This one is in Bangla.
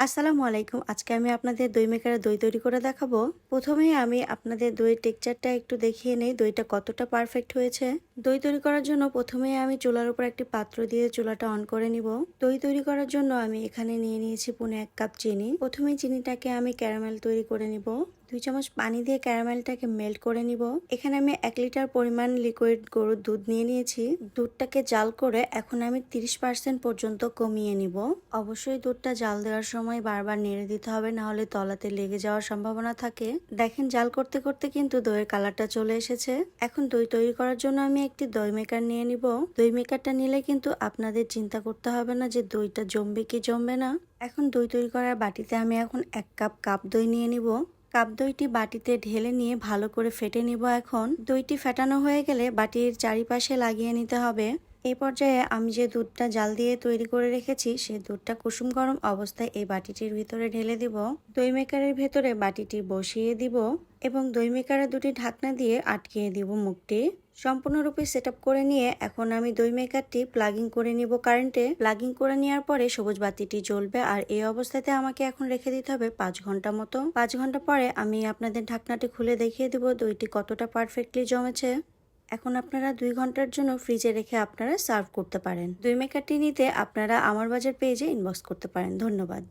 আসসালামু আলাইকুম। আজকে আমি আপনাদের দই মেকারে দই তৈরি করে দেখাবো। প্রথমেই আমি আপনাদের দই টেক্সচারটা একটু দেখিয়ে নেই। দইটা কতটা পারফেক্ট হয়েছে। দই তৈরি করার জন্য প্রথমেই আমি চুলার উপর একটি পাত্র দিয়ে চুলাটা অন করে নিব। দই তৈরি করার জন্য আমি এখানে নিয়ে নিয়েছি পুনে এক কাপ চিনি। প্রথমেই চিনিটাকে আমি ক্যারামেল তৈরি করে নিব। দুই চামচ পানি দিয়ে ক্যারামেলটাকে মেল্ট করে নিব। এখানে আমি এক লিটার পরিমাণ লিকুইড গরুর দুধ নিয়ে নিয়েছি। দুধটাকে জাল করে এখন আমি তিরিশ পার্সেন্ট পর্যন্ত কমিয়ে নিব। অবশ্যই দুধটা জাল দেওয়ার সময় বারবার নেড়ে দিতে হবে, না হলে তলাতে লেগে যাওয়ার সম্ভাবনা থাকে। দেখেন, জাল করতে করতে কিন্তু দইয়ের কালারটা চলে এসেছে। এখন দই তৈরি করার জন্য আমি একটি দই মেকার নিয়ে নিব। দই মেকারটা নিলে কিন্তু আপনাদের চিন্তা করতে হবে না যে দইটা জমবে কি জমবে না। এখন দই তৈরি করার বাটিতে আমি এখন এক কাপ কাপ দই নিয়ে নিব। কাপ দইটি বাটিতে ঢেলে নিয়ে ভালো করে ফেটে নিব এখন। দইটি ফেটানো হয়ে গেলে বাটির চারিপাশে লাগিয়ে নিতে হবে। এই পর্যায়ে আমি যে দুধটা জাল দিয়ে তৈরি করে রেখেছি, সে দুধটা কুসুম গরম অবস্থায় এই বাটিটির ভিতরে ঢেলে দিব। দই মেকারের ভেতরে বাটিটি বসিয়ে দিব এবং দই মেকারের দুটি ঢাকনা দিয়ে আটকিয়ে দিব মুখটি। সম্পূর্ণরূপে সেট করে নিয়ে এখন আমি দই মেকারটি প্লাগিং করে নিব কারেন্টে প্লাগিং করে নেওয়ার পরে সবুজ বাতিটি জ্বলবে আর এই অবস্থাতে আমাকে এখন রেখে দিতে হবে পাঁচ ঘণ্টা মতো। পাঁচ ঘণ্টা পরে আমি আপনাদের ঢাকনাটি খুলে দেখিয়ে দিব দইটি কতটা পারফেক্টলি জমেছে। এখন আপনারা দুই ঘণ্টার জন্য ফ্রিজে রেখে আপনারা সার্ভ করতে পারেন। দুই মেকারটি নিতে আপনারা আমার বাজার পেয়ে পেজে ইনবক্স করতে পারেন। ধন্যবাদ।